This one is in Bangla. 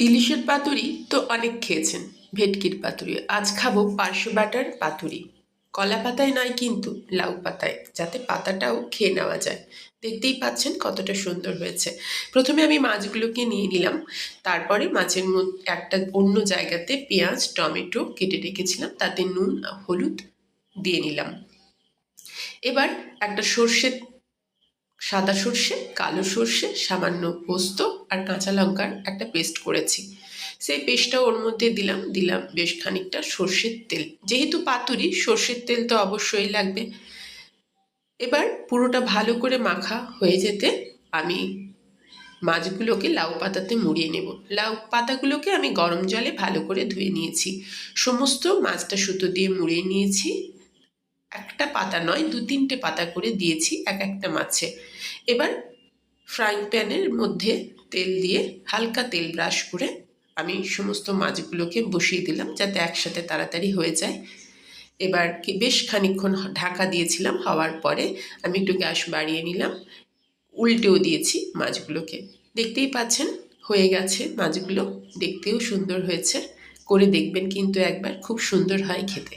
ইলিশের পাতুরি তো অনেক খেয়েছেন, ভেটকির পাতুরি। আজ খাব পার্শ্ব বাটার পাতুরি। কলা পাতায় নয় কিন্তু, লাউ পাতায়, যাতে পাতাটাও খেয়ে নেওয়া যায়। দেখতেই পাচ্ছেন কতটা সুন্দর হয়েছে। প্রথমে আমি মাছগুলোকে নিয়ে নিলাম। তারপরে মাছের মধ্যে একটা অন্য জায়গাতে পেঁয়াজ, টমেটো কেটে রেখেছিলাম। তাতে নুন, হলুদ দিয়ে নিলাম। এবার একটা সর্ষে, সাদা সর্ষে, কালো সর্ষে, সামান্য পোস্ত আর কাঁচা লঙ্কার একটা পেস্ট করেছি। সেই পেস্টটা ওর মধ্যে দিলাম দিলাম বেশ খানিকটা সর্ষের তেল। যেহেতু পাতুরি, সর্ষের তেল তো অবশ্যই লাগবে। এবার পুরোটা ভালো করে মাখা হয়ে যেতে আমি মাছগুলোকে লাউ পাতাতে মুড়িয়ে নেব। লাউ পাতাগুলোকে আমি গরম জলে ভালো করে ধুয়ে নিয়েছি। সমস্ত মাছটা সুতো দিয়ে মুড়িয়ে নিয়েছি। একটা পাতা নয়, দু তিনটে পাতা করে দিয়েছি এক একটা মাছে। এবার ফ্রাইং প্যানের মধ্যে তেল দিয়ে হালকা তেল ব্রাশ করে আমি সমস্ত মাছগুলোকে বসিয়ে দিলাম যাতে একসাথে তাড়াতাড়ি হয়ে যায়। এবার বেশ খানিকক্ষণ ঢাকা দিয়েছিলাম, হওয়ার পরে আমি একটু গ্যাস বাড়িয়ে নিলাম। উল্টেও দিয়েছি মাছগুলোকে। দেখতেই পাচ্ছেন, হয়ে গেছে মাছগুলো। দেখতেও সুন্দর হয়েছে। করে দেখবেন কিন্তু একবার, খুব সুন্দর হয় খেতে।